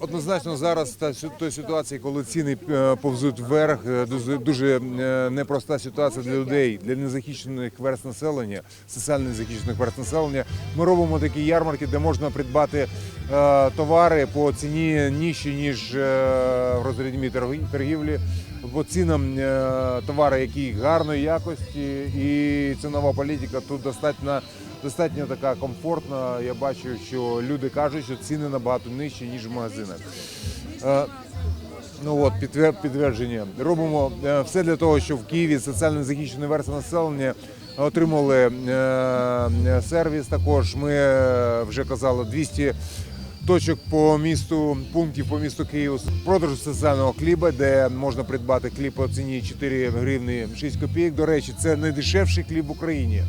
однозначно зараз та той ситуації, коли ціни е, повзуть вверх, е, дуже, дуже е, непроста ситуація для людей, для незахищених верст населення, соціально незахищених верст населення. Ми робимо такі ярмарки, де можна придбати товари по ціні нижче, ніж в розрядній торгівлі. По цінам товари, які гарної якості, і цінова політика тут достатньо достатньо така комфортна. Я бачу, що люди кажуть, що ціни набагато нижчі, ніж в магазинах. Е, ну от підтвердження. Робимо е, все для того, щоб в Києві соціально захищені верства населення отримали е, сервіс. Також ми вже казали 200 точок по місту, пунктів по місту Києву. Продаж соціального хліба, де можна придбати кліп по ціні 4 гривні 6 копійок. До речі, це найдешевший хліб в Україні.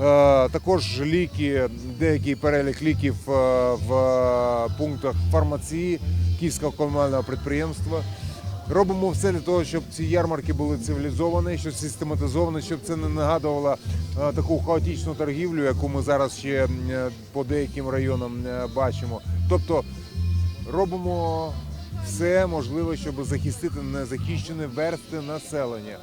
Е, також ліки, деякий перелік ліків е, в пунктах фармації Київського комунального підприємства. Робимо все для того, щоб ці ярмарки були цивілізовані, щоб систематизовані, щоб це не нагадувало е, таку хаотичну торгівлю, яку ми зараз ще по деяким районам бачимо. Тобто робимо все можливе, щоб захистити незахищені версти населення.